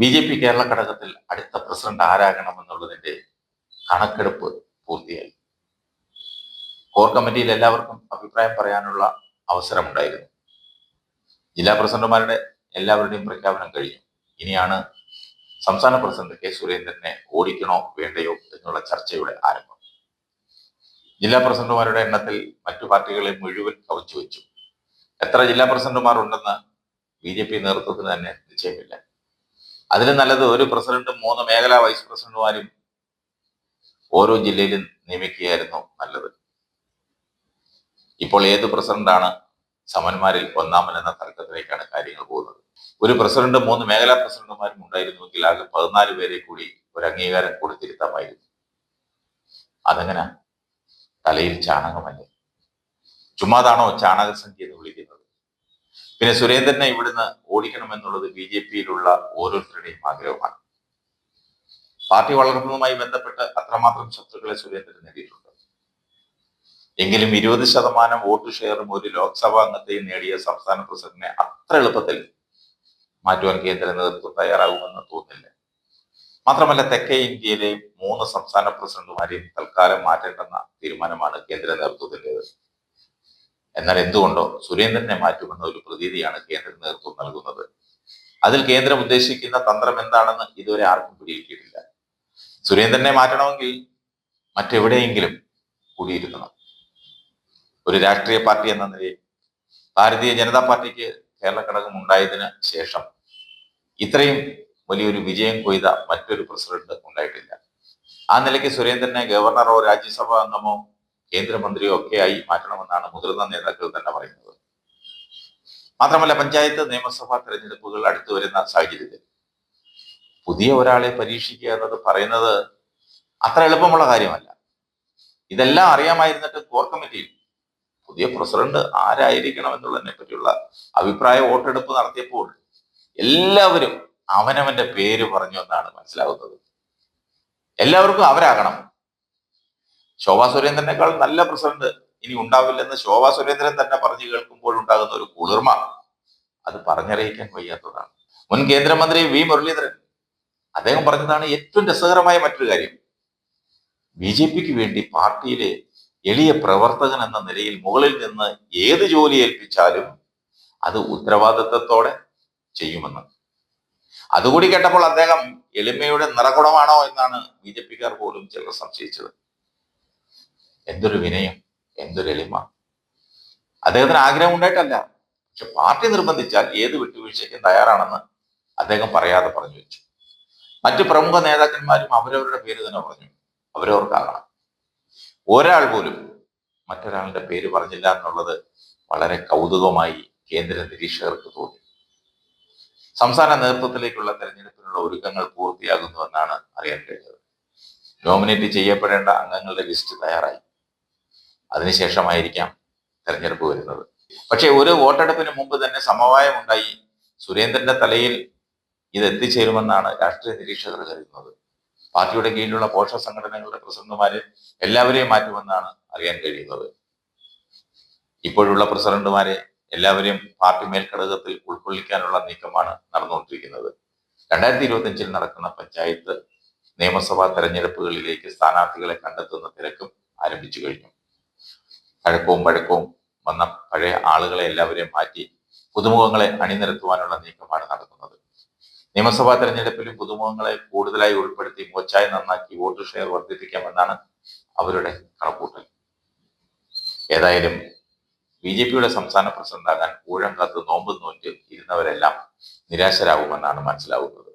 B J P Kerala ഘടകത്തിൽ അടുത്ത president ആരാകണം ആരാകണമെന്നുള്ളതിന്റെ കണക്കെടുപ്പ് പൂർത്തിയായി. കോർ കമ്മിറ്റിയിൽ എല്ലാവർക്കും അഭിപ്രായം പറയാനുള്ള അവസരമുണ്ടായിരുന്നു. ജില്ലാ പ്രസിഡന്റുമാരുടെ എല്ലാവരുടെയും പ്രഖ്യാപനം കഴിഞ്ഞു. ഇനിയാണ് സംസ്ഥാന പ്രസിഡന്റ് കെ സുരേന്ദ്രനെ ഓടിക്കണോ വേണ്ടയോ എന്നുള്ള ചർച്ചയുടെ ആരംഭം. ജില്ലാ പ്രസിഡന്റുമാരുടെ എണ്ണത്തിൽ മറ്റു പാർട്ടികളെ മുഴുവൻ കവച്ചു വെച്ചു. എത്ര ജില്ലാ പ്രസിഡന്റുമാർ ഉണ്ടെന്ന് ബി ജെ പി നേതൃത്വത്തിന് തന്നെ നിശ്ചയമില്ല. അതിലും നല്ലത് ഒരു പ്രസിഡന്റും മൂന്ന് മേഖലാ വൈസ് പ്രസിഡന്റുമാരും ഓരോ ജില്ലയിലും നിയമിക്കുകയായിരുന്നു നല്ലത്. ഇപ്പോൾ ഏത് പ്രസിഡന്റാണ് സമന്മാരിൽ ഒന്നാമൻ എന്ന തർക്കത്തിലേക്കാണ് കാര്യങ്ങൾ പോകുന്നത്. ഒരു പ്രസിഡന്റും മൂന്ന് മേഖലാ പ്രസിഡന്റുമാരും ഉണ്ടായിരുന്നുവെങ്കിൽ ആകെ പതിനാല് പേരെ കൂടി ഒരു അംഗീകാരം കൊടുത്തിരുത്താമായിരുന്നു അതെങ്ങനെ? തലയിൽ ചാണകമല്ലേ? ചുമ്മാതാണോ ചാണകസംഖ്യ എന്ന് വിളിക്കുന്നത്? പിന്നെ സുരേന്ദ്രനെ ഇവിടുന്ന് ഓടിക്കണമെന്നുള്ളത് ബി ജെ പിയിലുള്ള ഓരോരുത്തരുടെയും ആഗ്രഹമാണ്. പാർട്ടി വളർന്നതുമായി ബന്ധപ്പെട്ട് അത്രമാത്രം ശത്രുക്കളെ സുരേന്ദ്രൻ നേടിയിട്ടുണ്ട്. എങ്കിലും ഇരുപത് ശതമാനം വോട്ട് ഷെയറും ഒരു ലോക്സഭാ അംഗത്തെയും നേടിയ സംസ്ഥാന പ്രസിഡന്റിനെ അത്ര എളുപ്പത്തിൽ മാറ്റുവാൻ കേന്ദ്ര നേതൃത്വം തയ്യാറാകുമെന്ന് തോന്നില്ല മാത്രമല്ല തെക്കേ ഇന്ത്യയിലെ മൂന്ന് സംസ്ഥാന പ്രസിഡന്റുമാരെയും തൽക്കാലം മാറ്റേണ്ടെന്ന തീരുമാനമാണ് കേന്ദ്ര നേതൃത്വത്തിന്റെത്. എന്നാൽ എന്തുകൊണ്ടോ സുരേന്ദ്രനെ മാറ്റുമെന്ന ഒരു പ്രതീതിയാണ് കേന്ദ്ര നേതൃത്വം നൽകുന്നത്. അതിൽ കേന്ദ്രം ഉദ്ദേശിക്കുന്ന തന്ത്രം എന്താണെന്ന് ഇതുവരെ ആർക്കും പിടികിട്ടിയിട്ടില്ല. സുരേന്ദ്രനെ മാറ്റണമെങ്കിൽ മറ്റെവിടെയെങ്കിലും കൂടിയിരുത്തണം ഒരു രാഷ്ട്രീയ പാർട്ടി എന്ന നിലയിൽ ഭാരതീയ ജനതാ പാർട്ടിക്ക് കേരള ഘടകം ഉണ്ടായതിനു ശേഷം ഇത്രയും വലിയൊരു വിജയം കൊയ്ത മറ്റൊരു പ്രസിഡന്റ് ഉണ്ടായിട്ടില്ല. ആ നിലയ്ക്ക് സുരേന്ദ്രനെ ഗവർണറോ രാജ്യസഭാ അംഗമോ കേന്ദ്രമന്ത്രിയോ ഒക്കെയായി മാറ്റണമെന്നാണ് മുതിർന്ന നേതാക്കൾ തന്നെ പറയുന്നത്. മാത്രമല്ല പഞ്ചായത്ത് നിയമസഭാ തെരഞ്ഞെടുപ്പുകൾ അടുത്തു വരുന്ന സാഹചര്യത്തിൽ പുതിയ ഒരാളെ പരീക്ഷിക്കുക എന്നത് പറയുന്നത് അത്ര എളുപ്പമുള്ള കാര്യമല്ല. ഇതെല്ലാം അറിയാമായിരുന്നിട്ട് കോർ കമ്മിറ്റിയിൽ പുതിയ പ്രസിഡന്റ് ആരായിരിക്കണം എന്നുള്ളതിനെ പറ്റിയുള്ള അഭിപ്രായ വോട്ടെടുപ്പ് നടത്തിയപ്പോൾ എല്ലാവരും അവനവന്റെ പേര് പറഞ്ഞു എന്നാണ് മനസ്സിലാകുന്നത്. എല്ലാവർക്കും അവരാകണം. ശോഭാ സുരേന്ദ്രനേക്കാൾ നല്ല പ്രസിഡന്റ് ഇനി ഉണ്ടാവില്ലെന്ന് ശോഭാ സുരേന്ദ്രൻ തന്നെ പറഞ്ഞു കേൾക്കുമ്പോൾ ഉണ്ടാകുന്ന ഒരു കുളിർമ. അത് പറഞ്ഞറിയിക്കാൻ വയ്യാത്തതാണ്. മുൻ കേന്ദ്രമന്ത്രി വി മുരളീധരൻ അദ്ദേഹം പറഞ്ഞതാണ് ഏറ്റവും രസകരമായ മറ്റൊരു കാര്യം. ബി ജെ പിക്ക് വേണ്ടി പാർട്ടിയിലെ എളിയ പ്രവർത്തകൻ എന്ന നിലയിൽ മുകളിൽ നിന്ന് ഏത് ജോലി ഏൽപ്പിച്ചാലും അത് ഉത്തരവാദിത്വത്തോടെ ചെയ്യുമെന്ന്. അതുകൂടി കേട്ടപ്പോൾ അദ്ദേഹം എളിമയുടെ നിറകുടമാണോ എന്നാണ് ബി ജെ പിക്കാർ പോലും ചിലർ സംശയിച്ചത്. എന്തൊരു വിനയം എന്തൊരു എളിമ. അദ്ദേഹത്തിന് ആഗ്രഹം ഉണ്ടായിട്ടല്ല. പക്ഷെ പാർട്ടി നിർബന്ധിച്ചാൽ ഏത് വിട്ടുവീഴ്ചയ്ക്കും തയ്യാറാണെന്ന് അദ്ദേഹം പറയാതെ പറഞ്ഞു വെച്ചു. മറ്റ് പ്രമുഖ നേതാക്കന്മാരും അവരവരുടെ പേര് തന്നെ പറഞ്ഞു. അവരവർക്കാകണം ഒരാൾ പോലും മറ്റൊരാളുടെ പേര് പറഞ്ഞില്ല എന്നുള്ളത് വളരെ കൗതുകമായി കേന്ദ്ര നിരീക്ഷകർക്ക് തോന്നി. സംസ്ഥാന നേതൃത്വത്തിലേക്കുള്ള തെരഞ്ഞെടുപ്പിനുള്ള ഒരുക്കങ്ങൾ പൂർത്തിയാകുന്നുവെന്നാണ് അറിയാൻ കഴിഞ്ഞത്. നോമിനേറ്റ് ചെയ്യപ്പെടേണ്ട അംഗങ്ങളുടെ ലിസ്റ്റ് തയ്യാറായി. അതിനുശേഷമായിരിക്കാം തെരഞ്ഞെടുപ്പ് വരുന്നത്. പക്ഷേ ഒരു വോട്ടെടുപ്പിന് മുമ്പ് തന്നെ സമവായം ഉണ്ടായി സുരേന്ദ്രന്റെ തലയിൽ ഇത് എത്തിച്ചേരുമെന്നാണ് രാഷ്ട്രീയ നിരീക്ഷകർ കരുതുന്നത്. പാർട്ടിയുടെ കീഴിലുള്ള പോഷക സംഘടനകളുടെ പ്രസിഡന്റുമാരെ എല്ലാവരെയും മാറ്റുമെന്നാണ് അറിയാൻ കഴിയുന്നത്. ഇപ്പോഴുള്ള പ്രസിഡന്റുമാരെ എല്ലാവരെയും പാർട്ടി മേൽഘടകത്തിൽ ഉൾക്കൊള്ളിക്കാനുള്ള നീക്കമാണ് നടന്നുകൊണ്ടിരിക്കുന്നത്. രണ്ടായിരത്തി ഇരുപത്തി അഞ്ചിൽ നടക്കുന്ന പഞ്ചായത്ത് നിയമസഭാ തെരഞ്ഞെടുപ്പുകളിലേക്ക് സ്ഥാനാർത്ഥികളെ കണ്ടെത്തുന്ന തിരക്കും ആരംഭിച്ചു കഴിഞ്ഞു. പഴക്കവും പഴക്കവും വന്ന പഴയ ആളുകളെ എല്ലാവരെയും മാറ്റി പുതുമുഖങ്ങളെ അണിനിരത്തുവാനുള്ള നീക്കമാണ് നടക്കുന്നത് നിയമസഭാ തെരഞ്ഞെടുപ്പിലും പുതുമുഖങ്ങളെ കൂടുതലായി ഉൾപ്പെടുത്തി മോച്ചായി നന്നാക്കി വോട്ട് ഷെയർ വർദ്ധിപ്പിക്കാമെന്നാണ് അവരുടെ കണക്കൂട്ടൽ ഏതായാലും ബി ജെ പിയുടെ സംസ്ഥാന പ്രസിഡന്റാകാൻ ഊഴം കാത്ത് നോമ്പ് നോറ്റ് ഇരുന്നവരെല്ലാം നിരാശരാകുമെന്നാണ് മനസ്സിലാവുന്നത്.